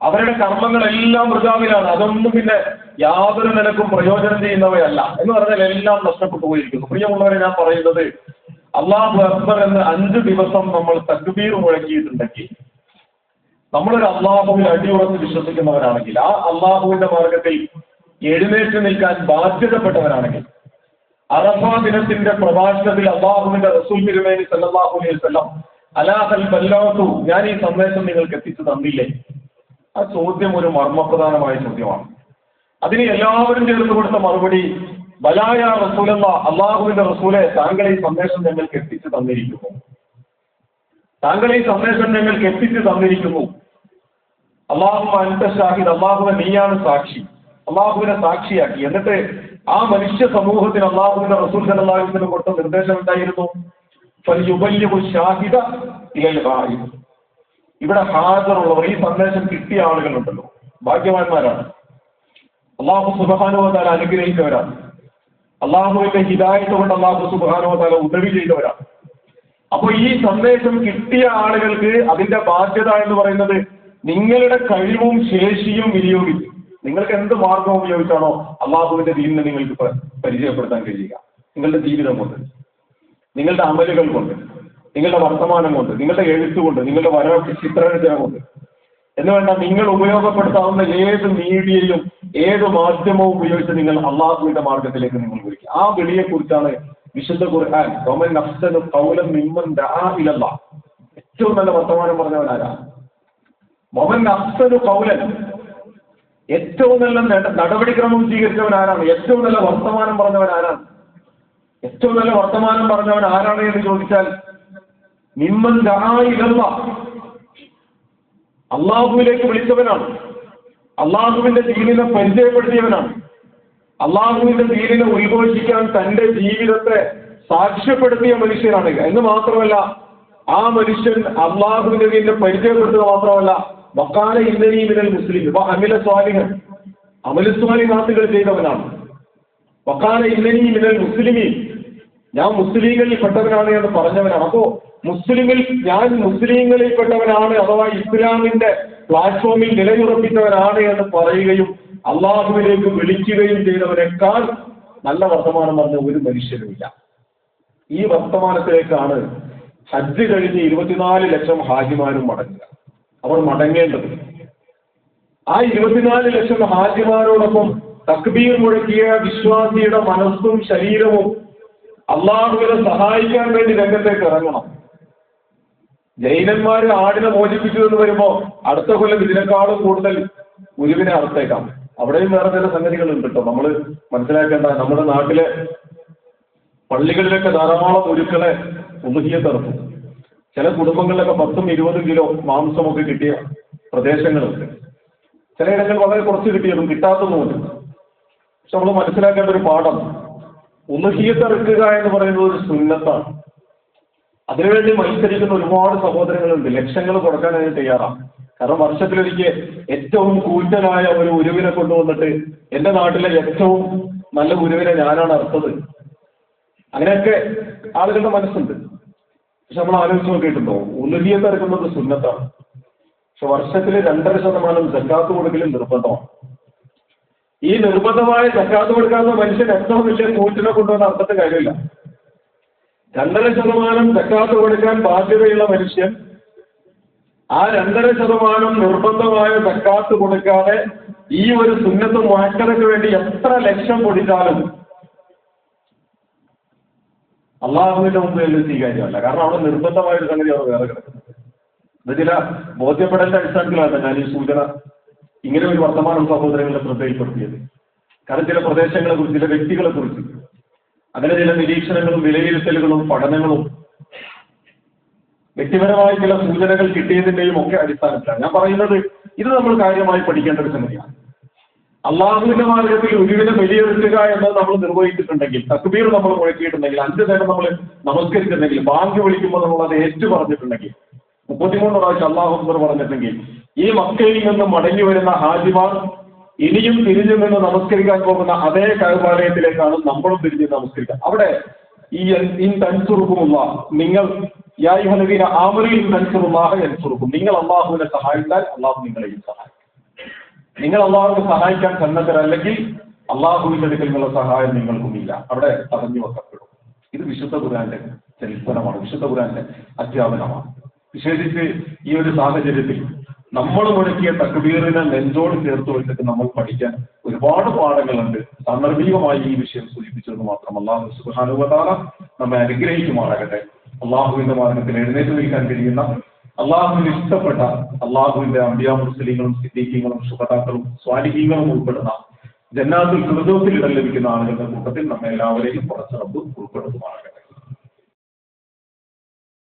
അവരുടെ കർമ്മങ്ങളെല്ലാം വൃതാവിലാണ്. അതൊന്നും പിന്നെ യാതൊരു നിലക്കും പ്രയോജനം ചെയ്യുന്നവയല്ല. എന്ന് പറഞ്ഞാൽ എല്ലാം നഷ്ടപ്പെട്ടു പോയിരിക്കുന്നു. പ്രിയമുള്ളവരെ ഞാൻ പറയുന്നത് അള്ളാഹു അക്ബർ എന്ന് അഞ്ച് ദിവസം നമ്മൾ തക്ബീർ മുഴക്കിയിട്ടുണ്ടെങ്കിൽ നമ്മളൊരു അള്ളാഹുവിൽ അടിയുറച്ച് വിശ്വസിക്കുന്നവരാണെങ്കിൽ ആ അള്ളാഹുവിന്റെ മാർഗത്തിൽ എഴുന്നേറ്റ് നിൽക്കാൻ ബാധ്യതപ്പെട്ടവരാണെങ്കിൽ അറഫ ദിനത്തിന്റെ പ്രഭാഷണത്തിൽ അള്ളാഹുവിന്റെ റസൂൽ തിരുമേനി സല്ലല്ലാഹു അലൈഹി വസല്ലം അലാഹൽ ബല്ലാത്തു ഞാൻ ഈ സന്ദേശം നിങ്ങൾക്ക് എത്തിച്ചു തന്നില്ലേ? ആ ചോദ്യം ഒരു മർമ്മപ്രധാനമായ ചോദ്യമാണ്. അതിന് എല്ലാവരും ചേർന്ന് കൊടുത്ത മറുപടി ബലായ റസൂലല്ല അള്ളാഹുവിന്റെ റസൂലെ താങ്കൾ ഈ സന്ദേശം ഞങ്ങൾക്ക് എത്തിച്ചു തന്നിരിക്കുന്നു. താങ്കൾ ഈ സന്ദേശം ഞങ്ങൾക്ക് എത്തിച്ചു തന്നിരിക്കുന്നു. അള്ളാഹു അനന്ത ഷാഹിദ് അള്ളാഹുവിനെ നീയാണ് സാക്ഷി. അള്ളാഹുവിനെ സാക്ഷിയാക്കി. എന്നിട്ട് ആ മനുഷ്യ സമൂഹത്തിന് അള്ളാഹുവിന്റെ റസൂൽ സല്ലാഹുവിന് കൊടുത്ത നിർദ്ദേശം എന്തായിരുന്നു? ഷാഹിദ ഇലൽ. ഇവിടെ ഹാജറുള്ളവർ ഈ സന്ദേശം കിട്ടിയ ആളുകളുണ്ടല്ലോ. ഭാഗ്യവാന്മാരാണ്. അള്ളാഹു സുബാനുവതാല അനുഗ്രഹിച്ചവരാണ് അള്ളാഹുവിന്റെ ഹിദായത്ത് കൊണ്ട് അള്ളാഹു സുബാനുവതാല ഉദവി ചെയ്തവരാണ് അപ്പൊ ഈ സന്ദേശം കിട്ടിയ ആളുകൾക്ക് അതിന്റെ ബാധ്യത എന്ന് പറയുന്നത് നിങ്ങളുടെ കഴിവും ശേഷിയും വിനിയോഗിച്ച്. നിങ്ങൾക്ക് എന്ത് മാർഗം ഉപയോഗിച്ചാണോ അള്ളാഹുവിന്റെ ദീനിനെ നിങ്ങൾക്ക് പരിചയപ്പെടുത്താൻ കഴിയുക. നിങ്ങളുടെ ജീവിതം കൊണ്ട്. നിങ്ങളുടെ അമലുകൾ കൊണ്ട്. നിങ്ങളുടെ വർത്തമാനം കൊണ്ട് നിങ്ങളുടെ എഴുത്തുകൊണ്ട് നിങ്ങളുടെ വര ചിത്രരചന കൊണ്ട്. എന്ന് വേണ്ട നിങ്ങൾ ഉപയോഗപ്പെടുത്താവുന്ന ഏത് മീഡിയയും ഏത് മാധ്യമവും ഉപയോഗിച്ച് നിങ്ങൾ അള്ളാഹുവിന്റെ മാർഗത്തിലേക്ക് നിങ്ങൾ വിളിക്കുക. ആ വിളിയെ കുറിച്ചാണ് വിശുദ്ധ ഖുർആൻ റോമൻ നഫ്സനും കൗലം മിമ്മൻ ദആ ഇലല്ലാഹ് ഏറ്റവും നല്ല വർത്തമാനം പറഞ്ഞവനാരാ? മൊമൻ അഫ്സനു കൗലൻ ഏറ്റവും നല്ല നട- നടപടിക്രമം സ്വീകരിച്ചവൻ ആരാണ് ഏറ്റവും നല്ല വർത്തമാനം പറഞ്ഞവൻ ആരാണ് ഏറ്റവും നല്ല വർത്തമാനം പറഞ്ഞവൻ ആരാണ് എന്ന് ചോദിച്ചാൽ നിമ്മൻ ദായിലല്ല അള്ളാഹുവിലേക്ക് വിളിച്ചവനാണ്. അള്ളാഹുവിന്റെ ദീനിനെ പരിചയപ്പെടുത്തിയവനാണ്. അള്ളാഹുവിന്റെ ദീനിനെ ഉദ്ഘോഷിക്കാൻ തന്റെ ജീവിതത്തെ സാക്ഷ്യപ്പെടുത്തിയ മനുഷ്യനാണ്. എന്ന് മാത്രമല്ല ആ മനുഷ്യൻ അള്ളാഹുവിന്റെ ദീനിനെ പരിചയപ്പെടുത്തുക മാത്രമല്ല വക്കാല ഇന്നലീ മിനൽ മുസ്ലിം ഇപ്പൊ അമില സ്വാലിഹൻ അമല സ്വാലിഹാത്തുകൾ ചെയ്തവനാണ്. വക്കാല ഇന്നലീ മിനൽ മുസ്ലിമീൻ ഞാൻ മുസ്ലിങ്ങളിൽ പെട്ടവനാണ് എന്ന് പറഞ്ഞവനാണ്. അപ്പോ മുസ്ലിമിൽ ഞാൻ മുസ്ലിങ്ങളിൽ പെട്ടവനാണ് അഥവാ ഇസ്ലാമിന്റെ പ്ലാറ്റ്ഫോമിൽ നിലയുറപ്പിച്ചവനാണ് എന്ന് പറയുകയും അള്ളാഹുവിലേക്ക് വിളിക്കുകയും ചെയ്തവരെക്കാൾ നല്ല വർത്തമാനം പറഞ്ഞ ഒരു മനുഷ്യനുമില്ല. ഈ വർത്തമാനത്തിലേക്കാണ് ഹജ്ജ് കഴിഞ്ഞ് ഇരുപത്തിനാല് ലക്ഷം ഹാജിമാരും മടങ്ങുക. അവർ മടങ്ങേണ്ടത്. ആ ഇരുപത്തിനാല് ലക്ഷം ഹാജിമാരോടൊപ്പം തക്ബീർ മുഴക്കിയ വിശ്വാസിയുടെ മനസ്സും ശരീരവും അള്ളാഹുവിനെ സഹായിക്കാൻ വേണ്ടി രംഗത്തേക്ക് ഇറങ്ങണം. ജൈനന്മാര് ആടിനെ മോചിപ്പിച്ചു എന്ന് വരുമ്പോ അടുത്ത കൊല്ലം ഇതിനേക്കാളും കൂടുതൽ ഉരുവിനെ അറുത്തേക്കാം. അവിടെയും വേറെ ചില സംഗതികളുണ്ട് കേട്ടോ. നമ്മൾ മനസ്സിലാക്കേണ്ട നമ്മുടെ നാട്ടിലെ പള്ളികളിലൊക്കെ ധാരാളം ഉരുക്കളെ ഉമുഹിയത്ത് ഇറക്കും ചില കുടുംബങ്ങളിലൊക്കെ പത്തും ഇരുപതും കിലോ മാംസമൊക്കെ കിട്ടിയ പ്രദേശങ്ങളുണ്ട്. ചിലയിടങ്ങളിൽ വളരെ കുറച്ച് കിട്ടിയതും കിട്ടാത്തതുമുണ്ട് പക്ഷെ നമ്മൾ മനസ്സിലാക്കേണ്ട ഒരു പാഠം. ഉമുഹിയത്ത് തറക്കുക എന്ന് പറയുന്നത് ഒരു സുന്നത്താണ്. അതിനുവേണ്ടി മത്സരിക്കുന്ന ഒരുപാട് സഹോദരങ്ങളുണ്ട്. ലക്ഷങ്ങൾ കൊടുക്കാൻ അതിന് തയ്യാറാണ്. കാരണം വർഷത്തിലൊരിക്കൽ ഏറ്റവും കൂറ്റനായ ഒരു ഉരുവിനെ കൊണ്ടുവന്നിട്ട് എന്റെ നാട്ടിലെ ഏറ്റവും നല്ല ഉരുവിനെ ഞാനാണ് അറുത്തത്. അങ്ങനെയൊക്കെ ആളുകളുടെ മനസ്സുണ്ട്. പക്ഷെ നമ്മൾ ആലോചിച്ച് നോക്കിയിട്ടുണ്ടോ? ഉലുഹിയത്ത് ഇറക്കുന്നത് സുന്നത്താണ്. പക്ഷെ വർഷത്തിൽ രണ്ടര ശതമാനം ജക്കാത്ത് കൊടുക്കലും നിർബന്ധമാണ്. ഈ നിർബന്ധമായ ജക്കാത്ത് കൊടുക്കാവുന്ന മനുഷ്യൻ ഏറ്റവും വലിയ കൂറ്റിനെ കൊണ്ടുവന്ന് അർത്ഥത്തെ കാര്യമില്ല. രണ്ടര ശതമാനം തക്കാത്ത കൊടുക്കാൻ ബാധ്യതയുള്ള മനുഷ്യൻ ആ രണ്ടര ശതമാനം നിർബന്ധമായ തക്കാത്ത് കൊടുക്കാതെ ഈ ഒരു സുന്നത്ത് മാറ്റങ്ങൾക്ക് വേണ്ടി എത്ര ലക്ഷം പൊടിച്ചാലും അള്ളാഹുവിന്റെ മുമ്പ് എല്ലാം സ്വീകാര്യമല്ല. കാരണം അവിടെ നിർബന്ധമായ ഒരു സംഗതി അവർ വേറെ കിടക്കുന്നത് ഇത് ചില ബോധ്യപ്പെടേണ്ട അടിസ്ഥാനത്തിലാണ് ഞാൻ ഈ സൂചന ഇങ്ങനെ ഒരു വർത്തമാനം സഹോദരങ്ങളുടെ ശ്രദ്ധയിൽപ്പെടുത്തിയത്. കാരണം ചില പ്രദേശങ്ങളെ കുറിച്ച് ചില വ്യക്തികളെ കുറിച്ച് അങ്ങനെ ചില നിരീക്ഷണങ്ങളും വിലയിരുത്തലുകളും പഠനങ്ങളും വ്യക്തിപരമായ ചില സൂചനകൾ കിട്ടിയതിന്റെയും ഒക്കെ അടിസ്ഥാനത്തിലാണ്. ഞാൻ പറയുന്നത് ഇത് നമ്മൾ കാര്യമായി പഠിക്കേണ്ട ഒരു സംഗതിയാണ്. അള്ളാഹുവിന്റെ മാർഗത്തിൽ ഉരുവിനെ വിലയിരുത്തുക എന്നത് നമ്മൾ നിർവഹിച്ചിട്ടുണ്ടെങ്കിൽ തക്ബീർ നമ്മൾ മുഴക്കിയിട്ടുണ്ടെങ്കിൽ അഞ്ച് നേരം നമ്മൾ നമസ്കരിച്ചിട്ടുണ്ടെങ്കിൽ ബാങ്ക് വിളിക്കുമ്പോൾ നമ്മൾ അത് ഏറ്റു പറഞ്ഞിട്ടുണ്ടെങ്കിൽ മുപ്പത്തിമൂന്ന് പ്രാവശ്യം അള്ളാഹു പറഞ്ഞിട്ടുണ്ടെങ്കിൽ ഈ മക്കയിൽ നിന്ന് മടങ്ങി വരുന്ന ഹാജിമാർ ഇനിയും തിരിഞ്ഞു നിന്ന് നമസ്കരിക്കാൻ പോകുന്ന അതേ കൈവാലയത്തിലേക്കാണ് നമ്മളും തിരിഞ്ഞ് നമസ്കരിക്കുക. അവിടെ ഈ ഇൻ തൻസുറുക്കുമുള്ള നിങ്ങൾ യാഹനവീന ആമറിയിൽ തൻസുറുമാഹ എൻസുറുക്കും നിങ്ങൾ അള്ളാഹുവിനെ സഹായിച്ചാൽ അള്ളാഹു നിങ്ങളെയും സഹായിക്കും. നിങ്ങൾ അള്ളാഹുവിനെ സഹായിക്കാൻ സന്നദ്ധരല്ലെങ്കിൽ അള്ളാഹുവിന്റെ അടുക്കൽ നിന്നുള്ള സഹായം നിങ്ങൾക്കുമില്ല. അവിടെ തടഞ്ഞു വെക്കപ്പെടും. ഇത് വിശുദ്ധ ഖുരാന്റെ ചരിത്രമാണ്. വിശുദ്ധ ഖുരാന്റെ അധ്യാപനമാണ്. വിശേഷിച്ച് ഈ ഒരു സാഹചര്യത്തിൽ നമ്മൾ മുടക്കിയ തക്ബീറിനെ നെഞ്ചോട് ചേർത്ത് വെച്ചിട്ട് നമ്മൾ പഠിക്കാൻ ഒരുപാട് പാഠങ്ങളുണ്ട്. സന്ദർഭികമായി ഈ വിഷയം സൂചിപ്പിച്ചത് മാത്രം അള്ളാഹു സുഹാനുവതാറ നമ്മെ അനുഗ്രഹിക്കുമാറാകട്ടെ. അള്ളാഹുവിന്റെ മാർഗത്തിൽ എഴുന്നേറ്റ് നിൽക്കാൻ കഴിയുന്ന അള്ളാഹുവിന് ഇഷ്ടപ്പെട്ട അള്ളാഹുവിന്റെ അമ്പിയാ മുസ്ലിങ്ങളും സിദ്ദീഖീങ്ങളും സുഖതാക്കളും സ്വാലിഹീങ്ങളും ഉൾപ്പെടുന്ന ജന്നാത്തിൽ ഹൃദയത്തിൽ ഇടം ലഭിക്കുന്ന ആളുകളുടെ കൂട്ടത്തിൽ നമ്മെ എല്ലാവരെയും കുറച്ച് റബ്ബ് ഉൾപ്പെടുത്തുമാറാകട്ടെ.